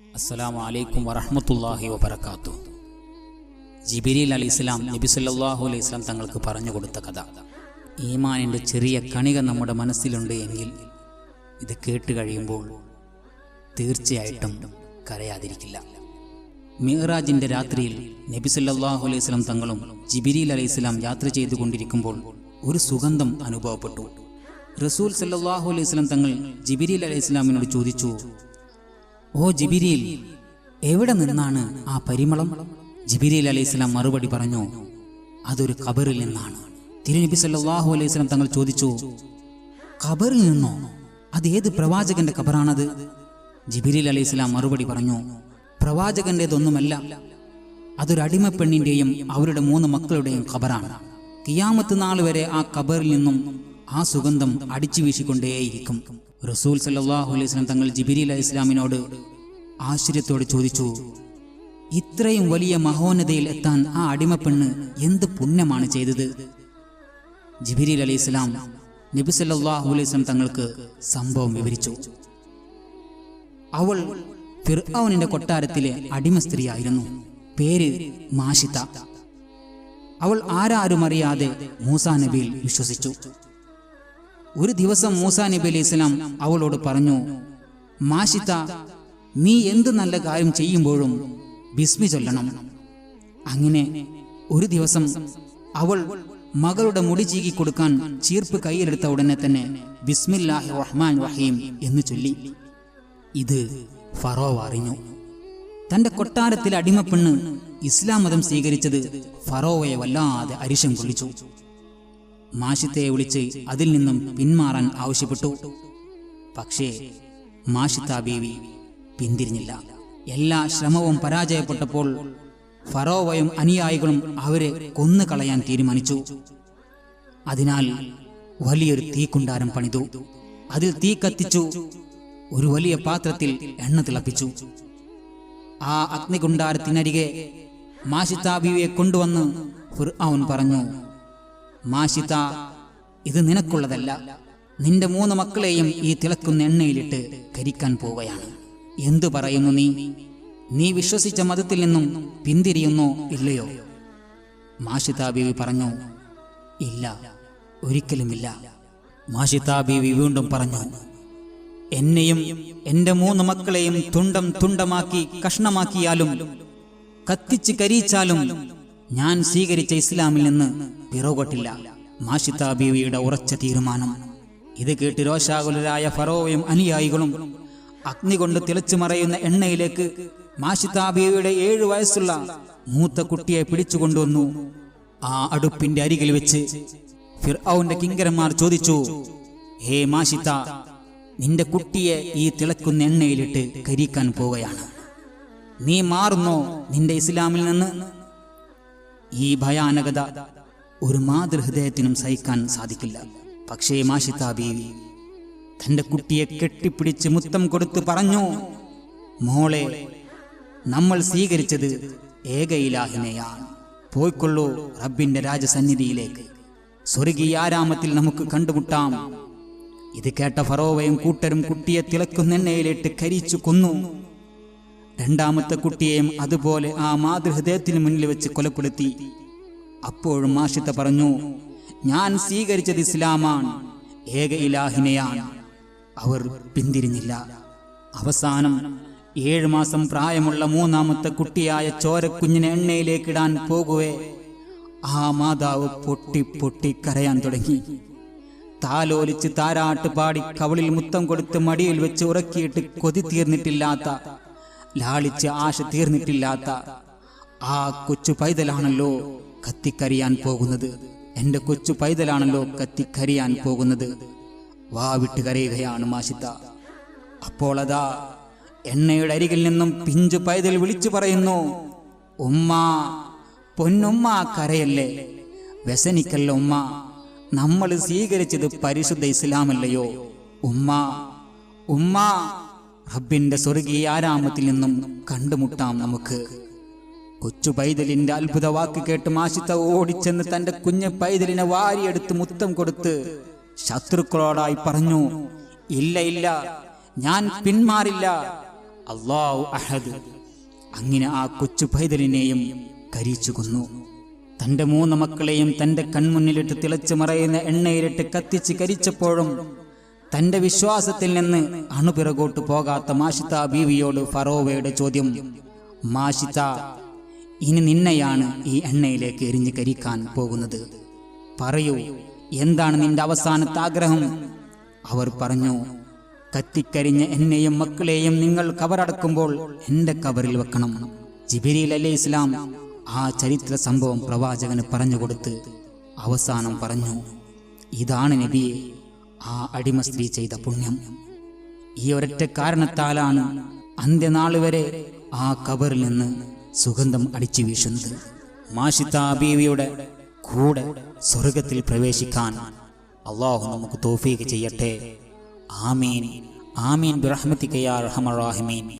അസ്സലാമു അലൈക്കും വറഹ്മത്തുള്ളാഹി വബറകാത്തു. ജിബിരിൽ അലി ഇസ്ലാം നബി സല്ലാഹു അലൈഹി ഇസ്ലാം തങ്ങൾക്ക് പറഞ്ഞു കൊടുത്ത കഥ. ഈമാനിന്റെ ചെറിയ കണിക നമ്മുടെ മനസ്സിലുണ്ട് എങ്കിൽ ഇത് കേട്ട് കഴിയുമ്പോൾ തീർച്ചയായിട്ടും കരയാതിരിക്കില്ല. മിഹ്റാജിന്റെ രാത്രിയിൽ നബി സല്ലാഹു അലൈഹി ഇസ്ലാം തങ്ങളും ജിബിരിൽ അലൈഹി ഇസ്ലാം യാത്ര ചെയ്തുകൊണ്ടിരിക്കുമ്പോൾ ഒരു സുഗന്ധം അനുഭവപ്പെട്ടു. റസൂൽ സല്ലാഹു അലൈഹി ഇസ്ലാം തങ്ങൾ ജിബിരിൽ അലൈഹി ഇസ്ലാമിനോട് ചോദിച്ചു ഓ ജിബിരിയിൽ എവിടെ നിന്നാണ് ആ പരിമളം? ജിബിരിയിൽ അലൈഹി സ്വലാം മറുപടി പറഞ്ഞു അതൊരു ഖബറിൽ നിന്നാണ്. തിരുനബി സല്ലാഹു അലൈഹി സ്വലം തങ്ങൾ ചോദിച്ചു ഖബറിൽ നിന്നോ? അത് ഏത് പ്രവാചകന്റെ ഖബറാണത്? ജിബിരിൽ അലൈഹി സ്വലാം മറുപടി പറഞ്ഞു പ്രവാചകന്റേതൊന്നുമല്ല അതൊരു അടിമപ്പെണ്ണിന്റെയും അവരുടെ മൂന്ന് മക്കളുടെയും ഖബറാണ്. കിയാമത്ത് നാൾ വരെ ആ ഖബറിൽ നിന്നും ആ സുഗന്ധം അടിച്ചു വീശിക്കൊണ്ടേയിരിക്കും. റസൂൽ സല്ലാഹു അലൈഹി വസല്ലം തങ്ങൾ ജിബിരി അലൈഹി ഇസ്ലാമിനോട് ആശ്ചര്യത്തോടെ ചോദിച്ചു ഇത്രയും വലിയ മഹോന്നതയിൽ എത്താൻ ആ അടിമപ്പെണ്ണ് എന്ത് പുണ്യമാണ് ചെയ്തത്? ജിബിരി അലൈഹി ഇസ്ലാം നബി സല്ലല്ലാഹു അലൈഹി തങ്ങൾക്ക് സംഭവം വിവരിച്ചു. അവൾ ഫിർഔനിന്റെ കൊട്ടാരത്തിലെ അടിമ സ്ത്രീയായിരുന്നു. പേര് മാഷിത. അവൾ ആരാരും അറിയാതെ മൂസാ നബിയിൽ വിശ്വസിച്ചു. ഒരു ദിവസം മൂസാ നബി അലൈഹി ഇസ്ലാം അവളോട് പറഞ്ഞു മാഷിത്ത നീ എന്ത് നല്ല കാര്യം ചെയ്യുമ്പോഴും ബിസ്മി ചൊല്ലണം. അങ്ങനെ ഒരു ദിവസം അവൾ മകളുടെ മുടി ചീകി കൊടുക്കാൻ ചീർപ്പ് കയ്യിലെടുത്ത ഉടനെ തന്നെ ബിസ്മില്ലാഹി റഹ്മാൻ റഹീം എന്ന് ചൊല്ലി. ഇത് ഫറോവ് അറിഞ്ഞു. തന്റെ കൊട്ടാരത്തിലെ അടിമപ്പെണ്ണ് ഇസ്ലാം മതം സ്വീകരിച്ചത് ഫറോവയെ വല്ലാതെ അരിശം കൊള്ളിച്ചു. മാഷിത്തയെ വിളിച്ച് അതിൽ നിന്നും പിന്മാറാൻ ആവശ്യപ്പെട്ടു. പക്ഷേ മാഷിത്ത ബീവി പിന്തിരിഞ്ഞില്ല. എല്ലാ ശ്രമവും പരാജയപ്പെട്ടപ്പോൾ ഫറോവയും അനുയായികളും അവരെ കൊന്നു കളയാൻ തീരുമാനിച്ചു. അതിനാൽ വലിയൊരു തീക്കുണ്ടാരം പണിതു. അതിൽ തീ കത്തിച്ചു ഒരു വലിയ പാത്രത്തിൽ എണ്ണ തിളപ്പിച്ചു. ആ അഗ്നികുണ്ടാരത്തിനരികെ മാഷിത്താബിയെ കൊണ്ടുവന്ന് ഫിർഔൻ പറഞ്ഞു മാഷിത ഇത് നിനക്കുള്ളതല്ല. നിന്റെ മൂന്ന് മക്കളെയും ഈ തിളക്കുന്ന എണ്ണയിലിട്ട് കരിക്കാൻ പോവുകയാണ്. എന്തു പറയുന്നു നീ? നീ വിശ്വസിച്ച മതത്തിൽ നിന്നും പിന്തിരിയുന്നോ ഇല്ലയോ? മാഷിത ബീവി പറഞ്ഞു ഇല്ല ഒരിക്കലുമില്ല. മാഷിത ബീവി വീണ്ടും പറഞ്ഞു എന്നെയും എന്റെ മൂന്ന് മക്കളെയും തുണ്ടം തുണ്ടമാക്കി കഷ്ണമാക്കിയാലും കത്തിച്ച് കരിച്ചാലും ഞാൻ സ്വീകരിച്ച ഇസ്ലാമിൽ നിന്ന് പിറകോട്ടില്ല. മാഷിത്ത ബീവിയുടെ ഉറച്ച തീരുമാനം. ഇത് കേട്ട് രോഷാകുലരായ ഫറോവയും അനുയായികളും അഗ്നി കൊണ്ട് തിളച്ചു മറയുന്ന എണ്ണയിലേക്ക് മാഷിത്ത ബീവിയുടെ ഏഴു വയസ്സുള്ള മൂത്ത കുട്ടിയെ പിടിച്ചുകൊണ്ടുവന്നു. ആ അടുപ്പിന്റെ അരികിൽ വെച്ച് ഫിർഔന്റെ കിങ്കരന്മാർ ചോദിച്ചു ഹേ മാഷിത്ത നിന്റെ കുട്ടിയെ ഈ തിളക്കുന്ന എണ്ണയിലിട്ട് കരിക്കാൻ പോവുകയാണ്. നീ മാറുന്നോ നിന്റെ ഇസ്ലാമിൽ നിന്ന്? ഈ ഭയാനകത ഒരു മാതൃഹൃദയത്തിനും സഹിക്കാൻ സാധിക്കില്ല. പക്ഷേ മാഷിത്ത ബീവി തന്റെ കുട്ടിയെ കെട്ടിപ്പിടിച്ച് മുത്തം കൊടുത്ത് പറഞ്ഞു മോളെ നമ്മൾ സ്വീകരിച്ചത് ഏകയിലാഹിനെയാണ് പോയിക്കൊള്ളൂ റബ്ബിന്റെ രാജസന്നിധിയിലേക്ക്. സ്വർഗീയ ആരാമത്തിൽ നമുക്ക് കണ്ടുമുട്ടാം. ഇത് കേട്ട ഫറോവയും കൂട്ടരും കുട്ടിയെ തിളക്കുന്നെണ്ണയിലിട്ട് കരിച്ചു കൊന്നു. രണ്ടാമത്തെ കുട്ടിയെയും അതുപോലെ ആ മാതൃഹൃദയത്തിന് മുന്നിൽ വെച്ച് കൊലപ്പെടുത്തി. അപ്പോഴും മാഷിത്ത പറഞ്ഞു ഞാൻ സ്വീകരിച്ചത് ഇസ്ലാമാണ് ഏക ഇലാഹിനെയാണ്. അവർ പിന്തിരിഞ്ഞില്ല. അവസാനം ഏഴു മാസം പ്രായമുള്ള മൂന്നാമത്തെ കുട്ടിയായ ചോരക്കുഞ്ഞിനെ എണ്ണയിലേക്കിടാൻ പോകുവേ ആ മാതാവ് പൊട്ടി പൊട്ടി കരയാൻ തുടങ്ങി. താലോലിച്ച് താരാട്ട് പാടി കവളിൽ മുത്തം കൊടുത്ത് മടിയിൽ വെച്ച് ഉറക്കിയിട്ട് കൊതി തീർന്നിട്ടില്ലാത്ത ലാളിച്ച് ആശ തീർന്നിട്ടില്ലാത്ത ആ കൊച്ചു പൈതലാണല്ലോ കത്തിക്കരിയാൻ പോകുന്നത്. എന്റെ കൊച്ചു പൈതലാണല്ലോ കത്തിക്കരിയാൻ പോകുന്നത്. വാ വിട്ട് കരയുകയാണ് മാഷിത്ത. അപ്പോൾ അതാ എണ്ണയുടെ അരികിൽ നിന്നും പിഞ്ചു പൈതൽ വിളിച്ചു പറയുന്നു ഉമ്മ പൊന്നുമ്മ കരയല്ലേ? വ്യസനിക്കല്ല ഉമ്മ? നമ്മൾ സ്വീകരിച്ചത് പരിശുദ്ധ ഇസ്ലാമല്ലയോ? ഉമ്മ ഉമ്മ റബ്ബിന്റെ സ്വർഗീയ ആരാമത്തിൽ നിന്നും കണ്ടുമുട്ടാം നമുക്ക്. കൊച്ചു പൈതലിന്റെ അത്ഭുത വാക്ക് കേട്ട് മാഷിത്ത ഓടിച്ചെന്ന് തന്റെ കുഞ്ഞു പൈതലിനെ വാരിയെടുത്ത് മുത്തം കൊടുത്ത് ശത്രുക്കളോടായി പറഞ്ഞു ഇല്ല ഇല്ല ഞാൻ പിന്മാറില്ല. അള്ളാഹു അഹദ്. അങ്ങനെ ആ കൊച്ചു പൈതലിനെയും കരിച്ചു കൊന്നു. തന്റെ മൂന്ന് മക്കളെയും തന്റെ കൺമുന്നിലിട്ട് തിളച്ചു മറയുന്ന എണ്ണയിലിട്ട് കത്തിച്ച് കരിച്ചപ്പോഴും തന്റെ വിശ്വാസത്തിൽ നിന്ന് അണുപിറകോട്ട് പോകാത്ത മാഷിത്ത ബീവിയോട് ഫറോവയുടെ ചോദ്യം മാഷിത്ത ഇനി നിന്നെയാണ് ഈ എണ്ണയിലേക്ക് എരിഞ്ഞു കരിക്കാൻ പോകുന്നത്. പറയൂ എന്താണ് നിന്റെ അവസാനത്തെ ആഗ്രഹം? അവർ പറഞ്ഞു കത്തിക്കരിഞ്ഞ എന്നെയും മക്കളെയും നിങ്ങൾ കവറടക്കുമ്പോൾ എന്റെ കവറിൽ വെക്കണം. ജിബിരിൽ അലൈഹി ഇസ്ലാം ആ ചരിത്ര സംഭവം പ്രവാചകന് പറഞ്ഞുകൊടുത്ത് അവസാനം പറഞ്ഞു ഇതാണ് നബിയെ ആ അടിമ സ്ത്രീ ചെയ്ത പുണ്യം. ഈ ഒരൊറ്റ കാരണത്താലാണ് അന്ത്യനാൾ വരെ ആ കബറിൽ നിന്ന് സുഗന്ധം അടിച്ചു വീശുന്നത്. മാഷിത്ത ബീവിയുടെ കൂടെ സ്വർഗത്തിൽ പ്രവേശിക്കാൻ അള്ളാഹു നമുക്ക് തോഫീക്ക് ചെയ്യട്ടെ. ആമീൻ. ആമീൻ. ബിറഹ്മത്തിക്കയാ റഹമറാഹിമീൻ